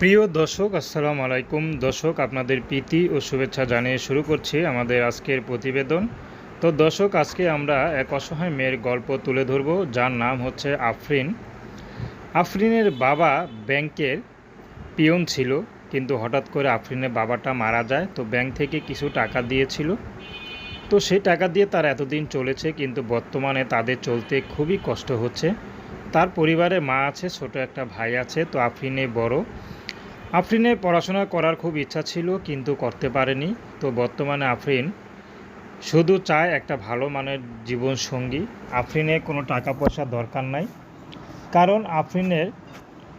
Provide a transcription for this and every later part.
প্রিয় দর্শক, আসসালামু আলাইকুম। দর্শক, আপনাদের প্রীতি ও শুভেচ্ছা জানিয়ে শুরু করছি আমাদের আজকের প্রতিবেদন। তো দর্শক, আজকে আমরা এক অসহায় মেয়ের গল্প তুলে ধরব, যার নাম হচ্ছে আফরিন। আফরিনের বাবা ব্যাংকের পিয়ন ছিল, কিন্তু হঠাৎ করে আফরিনের বাবাটা মারা যায়। তো ব্যাংক থেকে কিছু টাকা দিয়েছিল। তো সেই টাকা দিয়ে তার এতদিন চলেছে, কিন্তু বর্তমানে তাদের চলতে খুবই কষ্ট হচ্ছে। তার পরিবারে মা আছে, ছোট একটা ভাই আছে, তো আফরিনে বড়। আফরিনের পড়াশোনা করার খুব ইচ্ছা ছিল, কিন্তু করতে পারেনি। তো বর্তমানে আফরিন শুধু চায় একটা ভালো মানের জীবন সঙ্গী আফরিনের কোনো টাকা পয়সার দরকার নাই। কারণ আফরিনের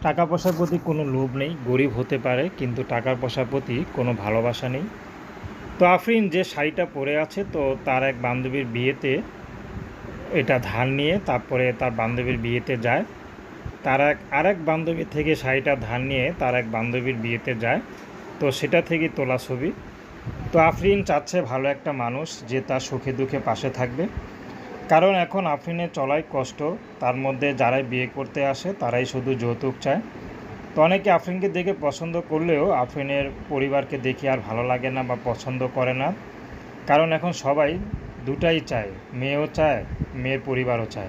টাকা পয়সার প্রতি কোনো লোভ নেই, গরিব হতে পারে, কিন্তু টাকার পয়সার প্রতি কোনো ভালোবাসা নেই। তো আফরিন যে শাড়িটা পরে আছে, তো তার এক বান্ধবীর বিয়েতে এটা ধার নিয়ে তারপরে তার বান্ধবীর বিয়েতে যায়। তার এক, আরেক বান্ধবী থেকে শাড়িটা ধার নিয়ে তার এক বান্ধবীর বিয়েতে যায়। তো সেটা থেকে তোলা ছবি। তো আফরিন চাচ্ছে ভালো একটা মানুষ যে তার সুখে দুঃখে পাশে থাকবে। কারণ এখন আফরিনের চলাই কষ্ট। তার মধ্যে যারাই বিয়ে করতে আসে, তারাই শুধু যৌতুক চায়। তো অনেকে আফরিনকে দেখে পছন্দ করলেও আফরিনের পরিবারকে দেখে আর ভালো লাগে না বা পছন্দ করে না। কারণ এখন সবাই দুটাই চায়। মেয়েও চায়, মেয়ের পরিবারও চায়।